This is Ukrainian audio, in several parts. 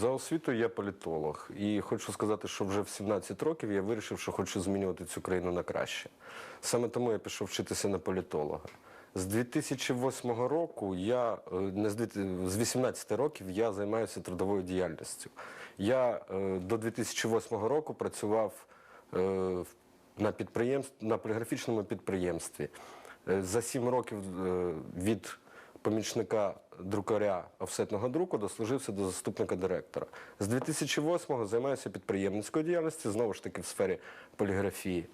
За освітою я політолог, і хочу сказати, що вже в 17 років я вирішив, що хочу змінювати цю країну на краще. Саме тому я пішов вчитися на політолога. З 2008 року я е, не з 18 років я займаюся трудовою діяльністю. Я е, до 2008 року працював е, на підприємстві на поліграфічному підприємстві. За 7 років від помічника друкаря офсетного друку дослужився до заступника директора. З 2008-го займаюся підприємницькою діяльністю, знову ж таки в сфері поліграфії.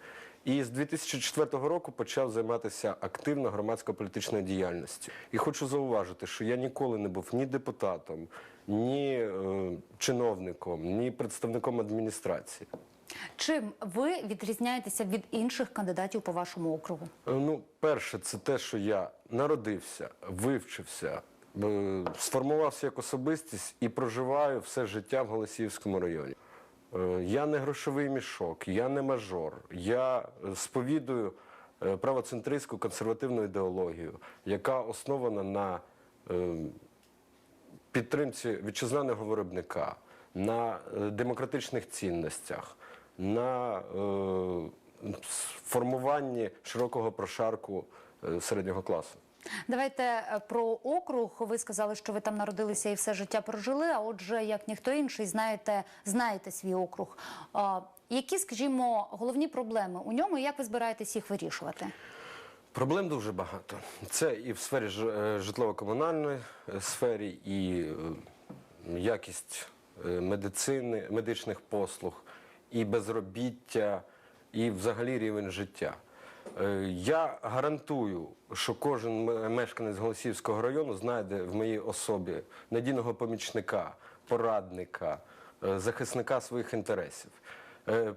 І з 2004 року почав займатися активно громадсько-політичною діяльністю. І хочу зауважити, що я ніколи не був ні депутатом, ні е, чиновником, ні представником адміністрації. Чим ви відрізняєтеся від інших кандидатів по вашому округу? Е, Ну, перше, це те, що я народився, вивчився, е, сформувався як особистість і проживаю все життя в Голосіївському районі. Е, Я не грошовий мішок, я не мажор. Я сповідую правоцентристську консервативну ідеологію, яка основана на підтримці вітчизняного виробника, на демократичних цінностях, на е, формуванні широкого прошарку е, середнього класу. Давайте е, про округ. Ви сказали, що ви там народилися і все життя прожили. А отже, як ніхто інший, знаєте, знаєте свій округ. Які, скажімо, головні проблеми у ньому, і як ви збираєтесь їх вирішувати? Проблем дуже багато. Це і в сфері житлово-комунальної сфері, і якість медицини, медичних послуг, і безробіття, і взагалі рівень життя. Е, Я гарантую, що кожен мешканець Голосіївського району знайде в моїй особі надійного помічника, порадника, е, захисника своїх інтересів. Е,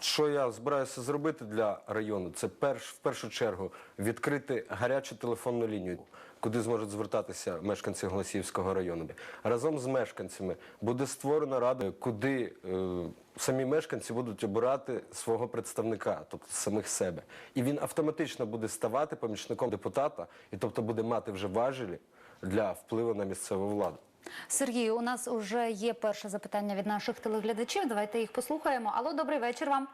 що я збираюся зробити для району, це перш, в першу чергу відкрити гарячу телефонну лінію, куди зможуть звертатися мешканці Голосіївського району. Разом з мешканцями буде створена рада, куди е, самі мешканці будуть обирати свого представника, тобто самих себе. І він автоматично буде ставати помічником депутата, і тобто буде мати вже важелі для впливу на місцеву владу. Сергій, у нас вже є перше запитання від наших телеглядачів. Давайте їх послухаємо. Алло, добрий вечір вам.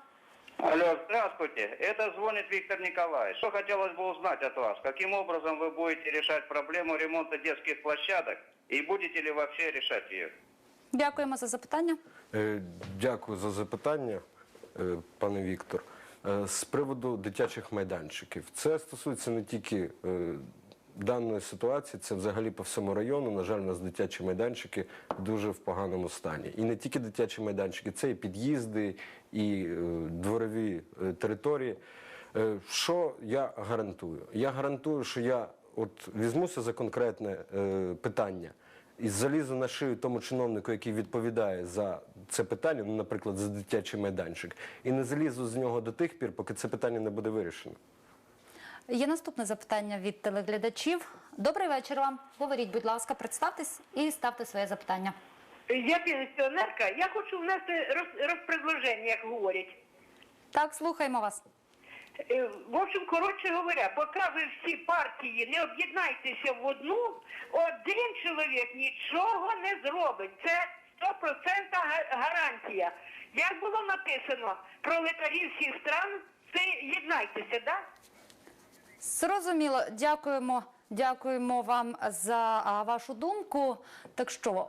Алло, здравствуйте. Это звонит Виктор Николаевич. Что хотелось бы узнать от вас? Каким образом вы будете решать проблему ремонта детских площадок? И будете ли вообще решать ее? Дякуємо за запитання. Е, Дякую за запитання, е, пане Віктор. Е, З приводу дитячих майданчиків. Це стосується не тільки е, даної ситуації, це взагалі по всьому району. На жаль, у нас дитячі майданчики дуже в поганому стані. І не тільки дитячі майданчики, це і під'їзди, і е, дворові е, території. Е, Що я гарантую? Я гарантую, що я от візьмуся за конкретне питання і залізу на шию тому чиновнику, який відповідає за це питання, ну, наприклад, за дитячий майданчик, і не залізу з нього до тих пір, поки це питання не буде вирішено. Є наступне запитання від телеглядачів. Добрий вечір вам. Говоріть, будь ласка, представтесь і ставте своє запитання. Я пенсіонерка, я хочу внести роз, розпредложення, як говорять. Так, слухаємо вас. Е, В общем, коротше говоря, поки ви всі партії не об'єднайтеся в одну, один чоловік нічого не зробить. Це 100% гарантія. Як було написано, пролетарі всіх стран, це єднайтеся, да? Зрозуміло, дякуємо, дякуємо вам за а, вашу думку. Так що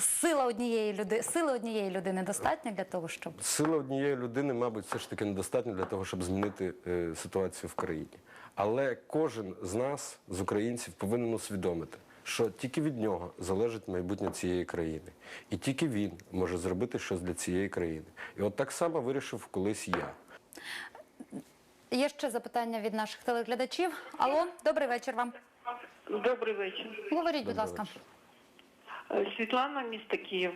сила однієї людини, сили однієї людини достатньо для того, щоб Сила однієї людини, мабуть, все ж таки недостатньо для того, щоб змінити е, ситуацію в країні. Але кожен з нас, з українців, повинен усвідомити, що тільки від нього залежить майбутнє цієї країни. І тільки він може зробити щось для цієї країни. І от так само вирішив колись я. Є ще запитання від наших телеглядачів. Алло, добрий вечір вам. Добрий вечір. Говоріть, будь ласка. Е, Світлана, місто Київ.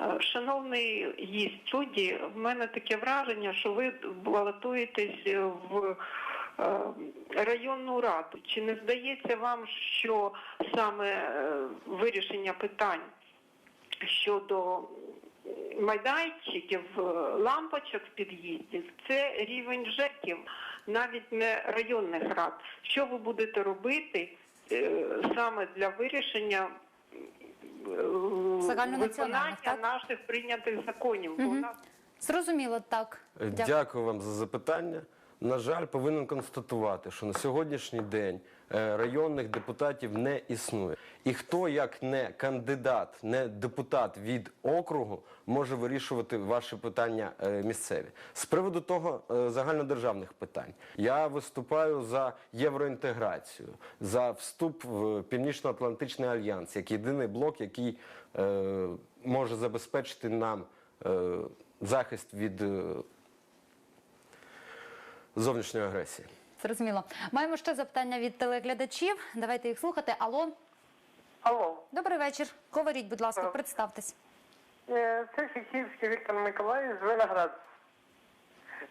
Е, Шановний гість студії, в мене таке враження, що ви балотуєтесь в е, районну раду. Чи не здається вам, що саме вирішення питань щодо майданчиків, е, лампочок в під'їзді, це рівень ЖЕКів, навіть не районних рад. Що ви будете робити е, саме для вирішення е, виконання так? наших прийнятих законів. Бо нас Зрозуміло, так. Дякую. Дякую. вам за запитання. На жаль, повинен констатувати, що на сьогоднішній день е, районних депутатів не існує. І хто, як не кандидат, не депутат від округу, може вирішувати ваші питання е, місцеві. З приводу того е, загальнодержавних питань я виступаю за євроінтеграцію, за вступ в Північно-Атлантичний альянс, як єдиний блок, який може забезпечити нам захист від зовнішньої агресії. Зрозуміло. Маємо ще запитання від телеглядачів. Давайте їх слухати. Алло, Алло, добрий вечір. Говоріть, будь ласка, представтесь. Е, це Шехівський Віктор Миколаївич з Виноград.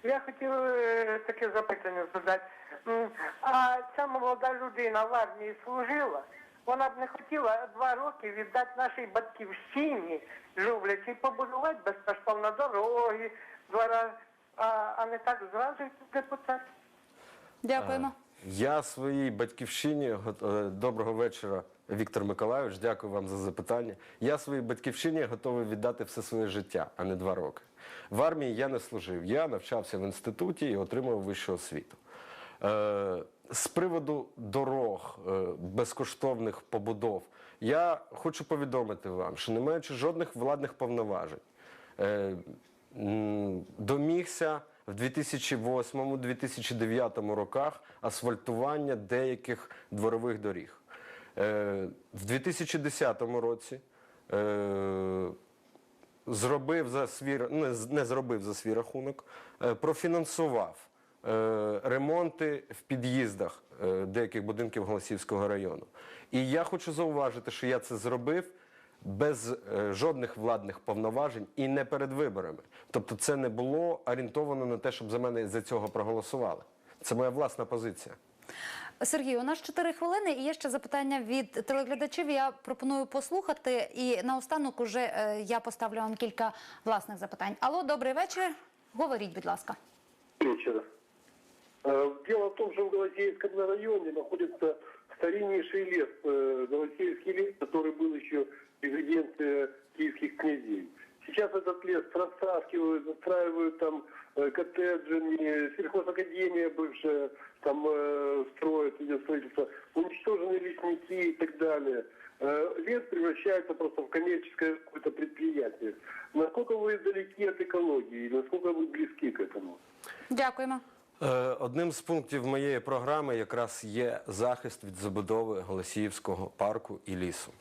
Я хотів е, таке запитання задати. М, А ця молода людина в армії служила, вона б не хотіла два роки віддати нашій батьківщині, люблячи, побудувати безкоштовно дороги, двора, а, а не так зразу депутат. Дякуємо. Я своїй батьківщині е, доброго вечора, Віктор Миколайович. Дякую вам за запитання. Я своїй батьківщині готовий віддати все своє життя, а не два роки. В армії я не служив. Я навчався в інституті і отримав вищу освіту. Е, з приводу дорог, е, безкоштовних побудов, я хочу повідомити вам, що не маючи жодних владних повноважень, е, домігся в 2008-2009 роках асфальтування деяких дворових доріг. Е, В 2010 році е, зробив за свій не, зробив за свій рахунок, е, профінансував ремонти в під'їздах деяких будинків Голосівського району. І я хочу зауважити, що я це зробив без е, жодних владних повноважень і не перед виборами. Тобто це не було орієнтовано на те, щоб за мене за цього проголосували. Це моя власна позиція. Сергій, у нас 4 хвилини і є ще запитання від телеглядачів. Я пропоную послухати. І наостанок уже е, я поставлю вам кілька власних запитань. Алло, добрий вечір. Говоріть, будь ласка. вечера. Э, Дело в том, что в Голосеевском районе находится стариннейший лес, э, Голосеевский лес, который был еще резиденцией киевских князей. Сейчас этот лес растаскивают, застраивают там э, коттеджами, сельхозакадемия бывшая там э, строит, идет строительство, уничтожены лесники и так далее. Э, Лес превращается просто в коммерческое какое-то предприятие. Насколько вы далеки от экологии, насколько вы близки к этому? Дякуємо. Е, Одним з пунктів моєї програми якраз є захист від забудови Голосіївського парку і лісу.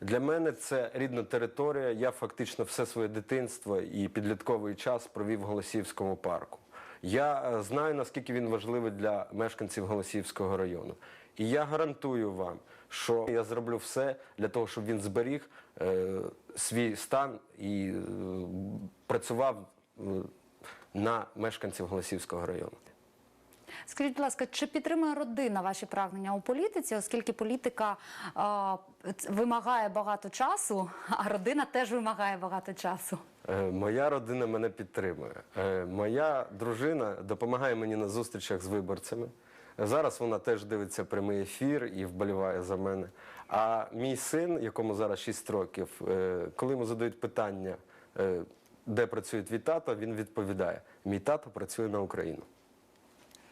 Для мене це рідна територія. Я фактично все своє дитинство і підлітковий час провів в Голосіївському парку. Я е, знаю, наскільки він важливий для мешканців Голосіївського району. І я гарантую вам, що я зроблю все для того, щоб він зберіг е, свій стан і е, працював е, на мешканців Голосіївського району. Скажіть, будь ласка, чи підтримує родина ваші прагнення у політиці, оскільки політика а, вимагає багато часу, а родина теж вимагає багато часу? Е, Моя родина мене підтримує. Е, Моя дружина допомагає мені на зустрічах з виборцями. Зараз вона теж дивиться прямий ефір і вболіває за мене. А мій син, якому зараз 6 років, е, коли йому задають питання, де працює твій тато, він відповідає: мій тато працює на Україну.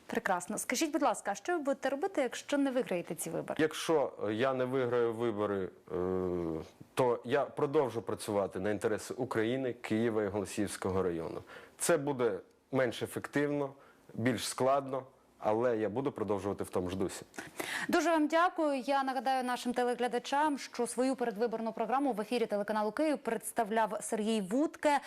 Прекрасно. Скажіть, будь ласка, а що ви будете робити, якщо не виграєте ці вибори? Якщо е, я не виграю вибори, е, то я продовжу працювати на інтереси України, Києва і Голосіївського району. Це буде менш ефективно, більш складно, але я буду продовжувати в тому ж дусі. Дуже вам дякую. Я нагадаю нашим телеглядачам, що свою передвиборну програму в ефірі телеканалу Київ представляв Сергій Вудке.